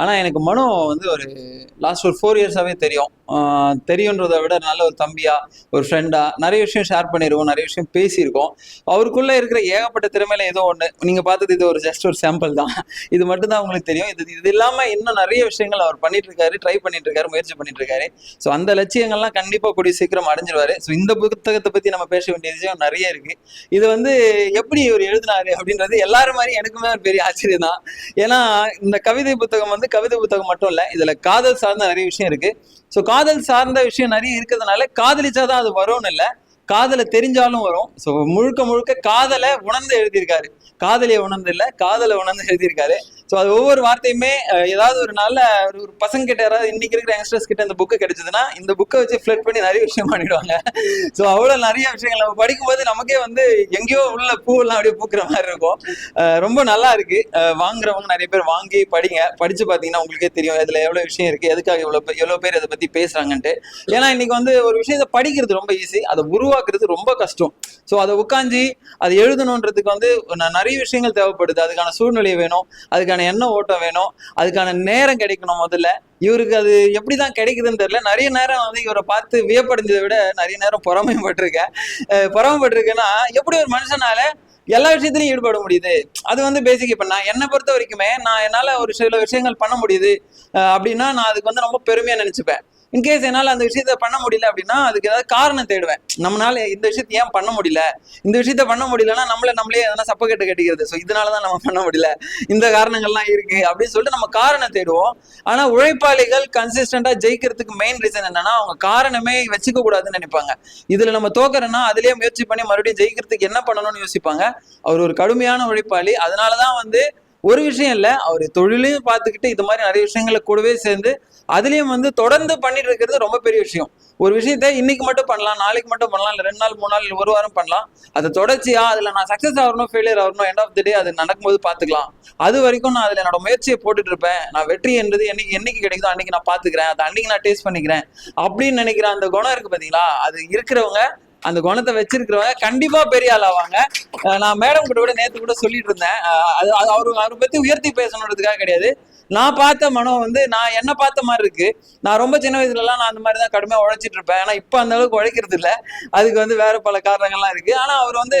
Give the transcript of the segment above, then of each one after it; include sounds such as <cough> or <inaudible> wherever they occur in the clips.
ஆனால் எனக்கு மனு வந்து ஒரு லாஸ்ட் ஒரு ஃபோர் இயர்ஸாகவே தெரியும். தெரியுன்றதை விட நல்ல ஒரு தம்பியா ஒரு ஃப்ரெண்டா நிறைய விஷயம் ஷேர் பண்ணியிருக்கோம் நிறைய விஷயம் பேசியிருக்கோம். அவருக்குள்ளே இருக்கிற ஏகப்பட்ட திறமையில ஏதோ ஒன்று நீங்கள் பார்த்தது இது ஒரு ஜஸ்ட் ஒரு சாம்பிள் தான். இது மட்டும்தான் உங்களுக்கு தெரியும். இது இது இல்லாமல் இன்னும் நிறைய விஷயங்கள் அவர் பண்ணிட்டு இருக்காரு ட்ரை பண்ணிட்டு இருக்காரு முயற்சி பண்ணிட்டு இருக்காரு ஸோ அந்த லட்சியங்கள்லாம் கண்டிப்பாக கூடிய சீக்கிரம் அடைஞ்சிருவாரு. ஸோ இந்த புத்தகத்தை பற்றி நம்ம பேச வேண்டிய விஷயம் நிறைய இருக்கு. இது வந்து எப்படி இவர் எழுதினாரு அப்படின்றது எல்லாரும் மாதிரி எனக்குமே ஒரு பெரிய ஆச்சரியம் தான் ஏன்னா இந்த கவிதை புத்தகம் வந்து கவிதை புத்தகம் மட்டும் இல்ல இதுல காதல் சார்ந்த நிறைய விஷயம் இருக்கு. ஸோ காதல் சார்ந்த விஷயம் நிறைய இருக்கிறதுனால காதலிச்சாதான் அது வரும்னு இல்லை காதலை தெரிஞ்சாலும் வரும். ஸோ முழுக்க முழுக்க காதலை உணர்ந்து எழுதியிருக்காரு. காதலியை உணர்ந்து இல்லை காதலை உணர்ந்து எழுதியிருக்காரு. ஸோ அது ஒவ்வொரு வார்த்தையுமே ஏதாவது ஒரு நல்ல ஒரு பசங்க கிட்ட யாராவது இன்னைக்கு இருக்கிற யங்ஸ்டர்ஸ் கிட்ட இந்த புக்கு கிடைச்சதுன்னா இந்த புக்கை வச்சு ஃபிளட் பண்ணி நிறைய விஷயம் பண்ணிடுவாங்க. ஸோ அவ்வளோ நிறைய விஷயங்கள் நம்ம படிக்கும்போது நமக்கே வந்து எங்கேயோ உள்ள பூவெல்லாம் அப்படியே பூக்குற மாதிரி இருக்கும். ரொம்ப நல்லா இருக்கு. வாங்குறவங்க நிறைய பேர் வாங்கி படிங்க. படிச்சு பார்த்தீங்கன்னா உங்களுக்கே தெரியும் இதுல எவ்வளோ விஷயம் இருக்கு எதுக்காக இவ்வளோ எவ்வளோ பேர் இதை பத்தி பேசுறாங்கன்ட்டு. ஏன்னா இன்னைக்கு வந்து ஒரு விஷயத்தை படிக்கிறது ரொம்ப ஈஸி அதை உருவாக்குறது ரொம்ப கஷ்டம். ஸோ அதை உட்காந்து அதை எழுதணுன்றதுக்கு வந்து நிறைய விஷயங்கள் தேவைப்படுது. அதுக்கான சூழ்நிலை வேணும். அதுக்கான எண்ண ஓட்டம் வேணும். அதுக்கான நேரம் கிடைக்கணும் முதல்ல. இவருக்கு அது எப்படி தான் கிடைக்குதுன்னு தெரியல. நிறைய நேரம் வந்து இவரை பார்த்து வியப்படைஞ்சதை விட நிறைய நேரம் பொறாமைப்பட்டிருக்கேன். அஹ் பொறாமைப்பட்டிருக்கேன்னா எப்படி ஒரு மனுஷனால எல்லா விஷயத்துலையும் ஈடுபட முடியுது? அது வந்து பேசிக் இப்போ நான் என்னை பொறுத்த வரைக்குமே நான் என்னால ஒரு சில விஷயங்கள் பண்ண முடியுது. அப்படின்னா நான் அதுக்கு வந்து ரொம்ப பெருமையாக நினச்சிப்பேன். இன்கேஸ் என்னால் அந்த விஷயத்த பண்ண முடியல அப்படின்னா அதுக்கு ஏதாவது காரணம் தேடுவேன். நம்மளால இந்த விஷயத்த ஏன் பண்ண முடியல? இந்த விஷயத்த பண்ண முடியலன்னா நம்மள நம்மளே எதனா சப்பக்கெட்டு கட்டிக்கிறது. ஸோ இதனால தான் நம்ம பண்ண முடியல. இந்த காரணங்கள்லாம் இருக்கு அப்படின்னு சொல்லிட்டு நம்ம காரணம் தேடுவோம். ஆனா உழைப்பாளிகள் கன்சிஸ்டண்டா ஜெயிக்கிறதுக்கு மெயின் ரீசன் என்னன்னா அவங்க காரணமே வச்சுக்க கூடாதுன்னு நினைப்பாங்க. இதுல நம்ம தோக்கறோம்னா அதுலயே முயற்சி பண்ணி மறுபடியும் ஜெயிக்கிறதுக்கு என்ன பண்ணணும்னு யோசிப்பாங்க. அவர் ஒரு கடுமையான உழைப்பாளி. அதனாலதான் வந்து ஒரு விஷயம் இல்லை அவர் தொழிலையும் பார்த்துக்கிட்டு இது மாதிரி நிறைய விஷயங்களை கூடவே சேர்ந்து அதுலேயும் வந்து தொடர்ந்து பண்ணிட்டு இருக்கிறது ரொம்ப பெரிய விஷயம். ஒரு விஷயத்த இன்னைக்கு மட்டும் பண்ணலாம் நாளைக்கு மட்டும் பண்ணலாம் இல்லை ரெண்டு நாள் மூணு நாள் ஒரு வாரம் பண்ணலாம். அதை தொடர்ச்சியா அதில் நான் சக்ஸஸ் ஆகணும் ஃபெயிலியர் ஆகணும் எண்ட் ஆஃப் தி டே அது நடக்கும்போது பார்த்துக்கலாம். அது வரைக்கும் நான் அதில் என்னோட முயற்சியை போட்டுட்டு இருப்பேன். நான் வெற்றி என்றது என்னைக்கு என்னைக்கு கிடைக்குதோ அன்னைக்கு நான் பார்த்துக்கிறேன். அதை அன்னைக்கு நான் டேஸ்ட் பண்ணிக்கிறேன். அப்படின்னு நினைக்கிற அந்த குணம் இருக்கு பார்த்தீங்களா அது இருக்கிறவங்க அந்த குணத்தை வச்சிருக்கிறவங்க கண்டிப்பா பெரிய ஆள் ஆவாங்க நான் மேடம் கூட கூட நேத்து கூட சொல்லிட்டு இருந்தேன். அது அவரு அவரை பத்தி உயர்த்தி பேசணுன்றதுக்காக கிடையாது. நான் பார்த்த மனம் வந்து நான் என்ன பார்த்த மாதிரி இருக்கு. நான் ரொம்ப சின்ன வயசுல எல்லாம் நான் அந்த மாதிரி தான் கடுமையா உழைச்சிட்டு இருப்பேன். ஆனா இப்ப அந்த அளவுக்கு உழைக்கிறது இல்ல அதுக்கு வந்து வேற பல காரணங்கள்லாம் இருக்கு. ஆனா அவர் வந்து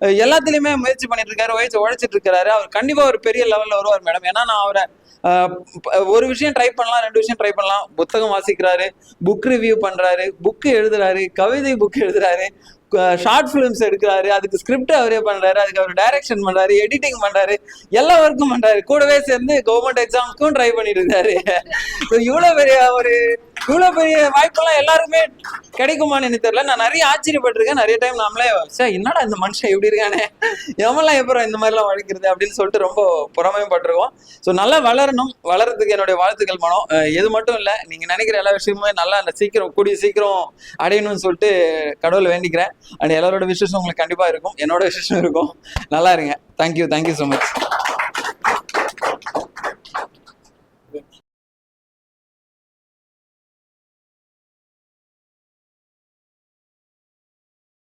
எல்லாத்துலயுமே முயற்சி பண்ணிட்டு இருக்காரு உழைச்சு உழைச்சிட்டு இருக்காரு அவர் கண்டிப்பா ஒரு பெரிய லெவல்ல வருவார் மேடம் ஏன்னா நான் அவரை ஒரு விஷயம் ட்ரை பண்ணலாம் ரெண்டு விஷயம் ட்ரை பண்ணலாம். புத்தகம் வாசிக்கிறாரு புக் ரிவ்யூ பண்றாரு புக் எழுதுறாரு கவிதை புக் எழுதுறாரு. ஷார்ட் ஃபிலிம்ஸ் எடுக்கிறாரு அதுக்கு ஸ்கிரிப்ட் அவரே பண்றாரு அதுக்கு அவர் டைரக்ஷன் பண்றாரு எடிட்டிங் பண்றாரு எல்லா ஒர்க்கும் பண்றாரு. கூடவே சேர்ந்து கவர்மெண்ட் எக்ஸாம்ஸ்க்கும் ட்ரை பண்ணிட்டு இருக்காரு <laughs> So இவ்வளவு பெரிய ஒரு இவ்வளவு பெரிய வாய்ப்பெல்லாம் எல்லாருமே கிடைக்குமான்னு எனக்கு தெரியல. நான் நிறைய ஆச்சரியப்பட்டிருக்கேன். நிறைய டைம் நாமளே சார் என்னடா இந்த மனுஷன் இப்படி இருக்கானே? எவன்லாம் எப்பறம் இந்த மாதிரிலாம் வளர்க்கிறது? அப்படின்னு சொல்லிட்டு ரொம்ப பொறாமையும் பட்டிருக்கோம் ஸோ நல்லா வளரணும். வளர்றதுக்கு என்னுடைய வாழ்த்துக்கள் மனம் இது மட்டும் இல்லை நீங்க நினைக்கிற எல்லா விஷயமுமே நல்லா அந்த சீக்கிரம் கூடிய சீக்கிரம் அடையணும்னு சொல்லிட்டு கடவுளை வேண்டிக்கிறேன். அண்ட் எல்லாரோட விசேஷம் உங்களுக்கு கண்டிப்பா இருக்கும். என்னோட விசேஷம் இருக்கும். நல்லா இருங்க. Thank you thank you so much